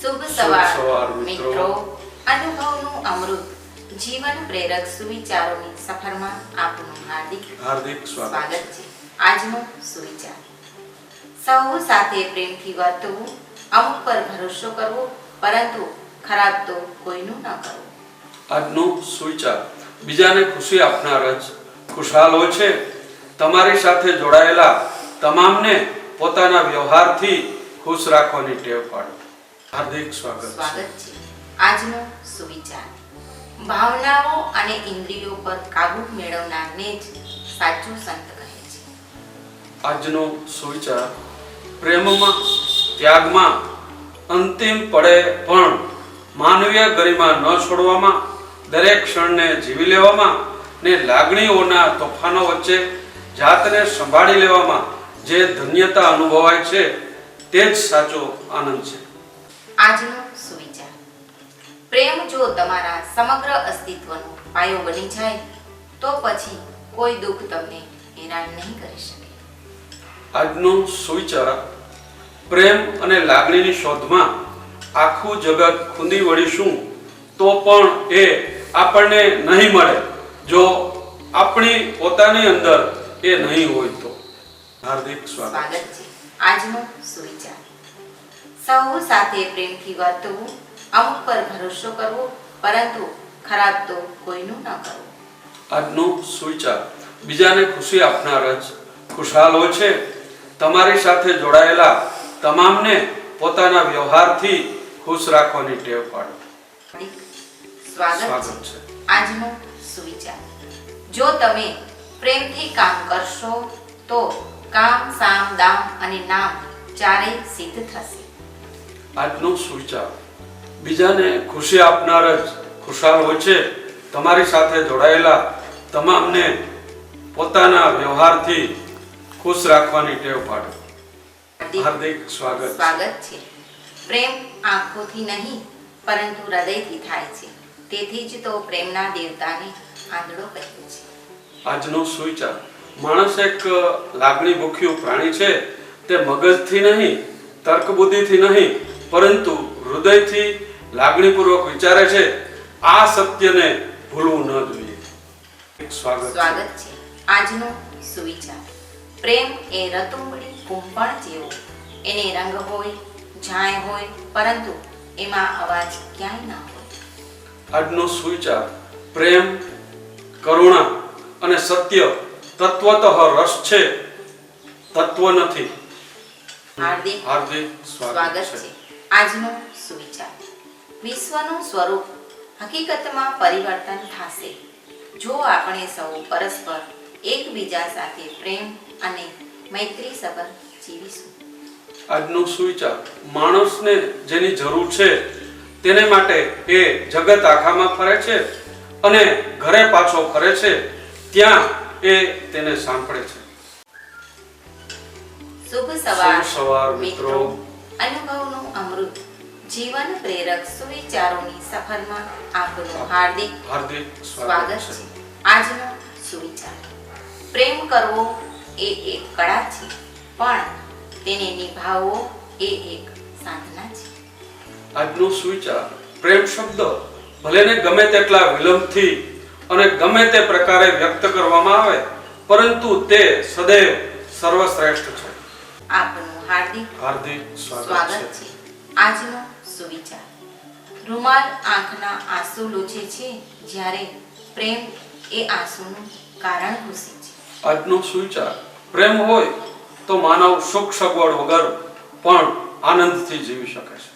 શુભ સવાર મિત્રો. અનુભવનું અમૃત જીવન પ્રેરક સુવિચારોની સફરમાં આપનું હાર્દિક હાર્દિક સ્વાગત છે. આજનો સુવિચાર. સૌ સાથે પ્રેમથી વર્તવું અમુક પર ભરોસો કરવો પરંતુ ખરાબ તો કોઈનું ન કરવું. આજનો સુવિચાર. બીજાને ખુશી આપનાર જ ખુશાલ હોય છે. તમારી સાથે જોડાયેલા તમામને પોતાના વ્યવહારથી ખુશ રાખવાની ટેવ પાડો. હાર્દિક સ્વાગત સ્વાગત છે. આજનો સુવિચાર. ભાવનાઓ અને ઇન્દ્રિયો પર કાબુ મેળવનારને જ સાચો સંત કહે છે. આજનો સુવિચાર પ્રેમમાં ત્યાગમાં અંતિમ પડે પણ માનવીય ગરિમા ન છોડવામાં દરેક ક્ષણને જીવી લેવામાં ને લાગણીઓના તોફાનો વચ્ચે જાતને સંભાળી લેવામાં જે ધન્યતા અનુભવાય છે તે જ સાચો આનંદ છે. આજનો સુવિચાર. પ્રેમ જો તમારા સમગ્ર અસ્તિત્વનો પાયો બની જાય તો પછી કોઈ દુઃખ તમને હેરાન નહીં કરી શકે. આજનો સુવિચાર પ્રેમ અને લાગણીની શોધમાં આખું જગત ખૂંદી વળીશું તો પણ એ આપણને નહીં મળે. જો આપણી પોતાની અંદર એ નહીં હોય તો. હાર્દિક સ્વાગત છે. આજનો સુવિચાર. સૌ સાથે પ્રેમથી વર્તવું અમુક પર ભરોસો કરવો પરંતુ ખરાબ તો કોઈનું ન કરવું. આજનો સુવિચાર. બીજાને ખુશી આપનાર જ ખુશાલો છે. તમારી સાથે જોડાયેલા તમામને પોતાના વ્યવહારથી ખુશ રાખવાની ટેવ પાડો. સ્વાગત છે. આજનો સુવિચાર. જો તમે પ્રેમથી કામ કરશો તો કામ સામ દામ અને નામ ચારેય સિદ્ધ થશે. આજનો સુવિચાર. બીજાને ખુશી આપનાર જ ખુશાલ હોય છે. તમારી સાથે જોડાયેલા તમામને પોતાના વ્યવહારથી ખુશ રાખવાની ટેવ પાડો. હાર્દિક સ્વાગત. સ્વાગત છે. પ્રેમ આંખોથી નહીં પરંતુ હૃદયથી થાય છે. તેથી જ તો પ્રેમના દેવતાને આંધળો કહ્યો છે. આજનો સુવિચાર. માણસ એક લાગણી ભૂખ્યું પ્રાણી છે. તે મગજથી નહીં તર્ક બુદ્ધિથી નહીં પરંતુ હૃદયથી લાગણીપૂર્વક વિચારે છે આ સત્યને ભૂલવું ન જોઈએ. સ્વાગત છે. સ્વાગત છે. આજનો સુવિચાર. પ્રેમ એ રતુંબડી કુંભણ જેવો. એને રંગ હોય છાંય હોય પરંતુ એમાં અવાજ ક્યાંય ના હોય. આજનો સુવિચાર પ્રેમ કરુણા અને સત્ય તત્વતઃ રસ છે. તત્વ નથી. હાર્દિક હાર્દિક સ્વાગત છે. આજનો સુવિચાર. વિશ્વનું સ્વરૂપ હકીકતમાં પરિવર્તન થશે. જો આપણે સૌ પરસ્પર એકબીજા સાથે પ્રેમ અને મૈત્રી સંબંધ જીવીશું. આજનો સુવિચાર માણસને જેની જરૂર છે તેને માટે એ જગત આખામાં ફરે છે અને ઘરે પાછો ફરે છે ત્યાં એ તેને સાંભળે છે. શુભ સવાર શુભ સવાર, મિત્રો. અનુભવનું અમૃત. જીવન પ્રેરક સુવિચારોની સફરમાં આપનું હાર્દિક હાર્દિક સ્વાગત છે. આજનો સુવિચાર. પ્રેમ કરવો એ એક કળા છે પણ તેને નિભાવવો એ એક સાધના છે. આજનો સુવિચાર પ્રેમ શબ્દ ભલેને ગમે તેટલા વિલંબથી અને ગમે તે પ્રકારે વ્યક્ત કરવામાં આવે પરંતુ તે સદૈવ સર્વશ્રેષ્ઠ છે. આપનું હાર્દિક હાર્દિક સ્વાગત છે. છે. આજનો સુવિચાર. રૂમાલ આંખના આંસુ લૂછે છે જ્યારે પ્રેમ એ આંસુનું કારણ ઘૂસે છે. આજનો સુવિચાર. પ્રેમ હોય તો માનવ સુખ સગવડ વગર પણ આનંદથી જીવી શકે છે.